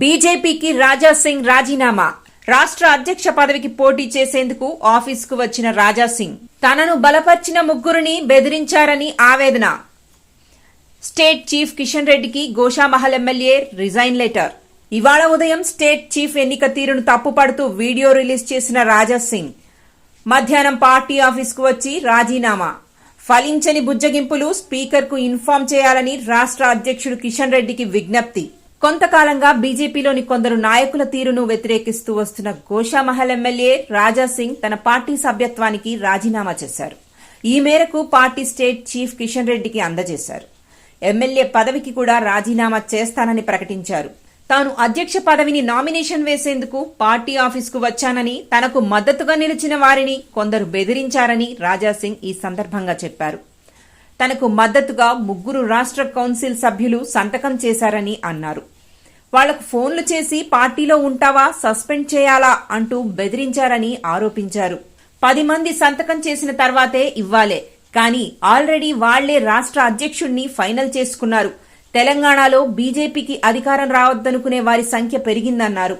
బీజేపీకి రాజా సింగ్ రాజీనామా. రాష్ట్ర అధ్యక్ష పదవికి పోటీ చేసేందుకు ఆఫీసుకు వచ్చిన రాజా సింగ్ తనను బలపర్చిన ముగ్గురిని బెదిరించారని ఆవేదన. స్టేట్ చీఫ్ కిషన్ రెడ్డికి గోషామహల్ ఎమ్మెల్యే రిజైన్ లెటర్. ఇవాళ ఉదయం స్టేట్ చీఫ్ ఎన్నిక తీరును తప్పుపడుతూ వీడియో రిలీజ్ చేసిన రాజా సింగ్ మధ్యాహ్నం పార్టీ ఆఫీసుకు వచ్చి రాజీనామా. ఫలించని బుజ్జగింపులు స్పీకర్కు ఇన్ఫార్మ్ చేయాలని రాష్ట్ర అధ్యక్షుడు కిషన్ రెడ్డికి విజ్ఞప్తి. కొంతకాలంగా బీజేపీలోని కొందరు నాయకుల తీరును వ్యతిరేకిస్తూ వస్తున్న గోషామహల్ ఎమ్మెల్యే రాజా సింగ్ తన పార్టీ సభ్యత్వానికి రాజీనామా చేశారు. ఈ మేరకు పార్టీ స్టేట్ చీఫ్ కిషన్ రెడ్డికి అందజేశారు. ఎమ్మెల్యే పదవికి కూడా రాజీనామా చేస్తానని ప్రకటించారు. తాను అధ్యక్ష పదవిని నామినేషన్ వేసేందుకు పార్టీ ఆఫీసుకు వచ్చానని తనకు మద్దతుగా నిలిచిన వారిని కొందరు బెదిరించారని రాజాసింగ్ ఈ సందర్భంగా చెప్పారు. తనకు మద్దతుగా ముగ్గురు రాష్ట్ర కౌన్సిల్ సభ్యులు సంతకం చేశారని అన్నారు. వాళ్ళకు ఫోన్లు చేసి పార్టీలో ఉంటావా సస్పెండ్ చేయాలా అంటూ బెదిరించారని ఆరోపించారు. పది మంది సంతకం చేసిన తర్వాతే ఇవ్వాలే. కానీ ఆల్రెడీ వాళ్ళే రాష్ట్ర అధ్యక్షుణ్ణి ఫైనల్ చేసుకున్నారు. తెలంగాణలో బీజేపీకి అధికారం రావద్దనుకునే వారి సంఖ్య పెరిగిందన్నారు.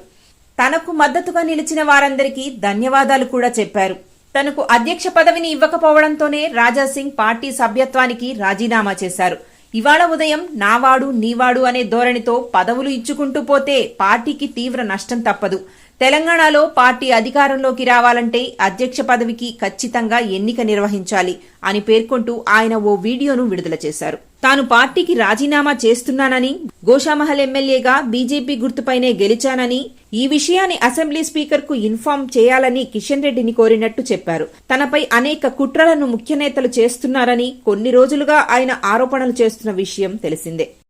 తనకు మద్దతుగా నిలిచిన వారందరికీ ధన్యవాదాలు కూడా చెప్పారు. తనకు అధ్యక్ష పదవిని ఇవ్వకపోవడంతోనే రాజాసింగ్ పార్టీ సభ్యత్వానికి రాజీనామా చేశారు. ఇవాళ ఉదయం నావాడు నీవాడు అనే ధోరణితో పదవులు ఇచ్చుకుంటూ పోతే పార్టీకి తీవ్ర నష్టం తప్పదు. తెలంగాణలో పార్టీ అధికారంలోకి రావాలంటే అధ్యక్ష పదవికి ఖచ్చితంగా ఎన్నిక నిర్వహించాలి అని పేర్కొంటూ ఆయన ఓ వీడియోను విడుదల చేశారు. తాను పార్టీకి రాజీనామా చేస్తున్నానని గోషామహల్ ఎమ్మెల్యేగా బీజేపీ గుర్తుపైనే గెలిచానని ఈ విషయాన్ని అసెంబ్లీ స్పీకర్కు ఇన్ఫార్మ్ చేయాలని కిషన్ రెడ్డిని కోరినట్టు చెప్పారు. తనపై అనేక కుట్రలను ముఖ్య నేతలు చేస్తున్నారని కొన్ని రోజులుగా ఆయన ఆరోపణలు చేస్తున్న విషయం తెలిసిందే.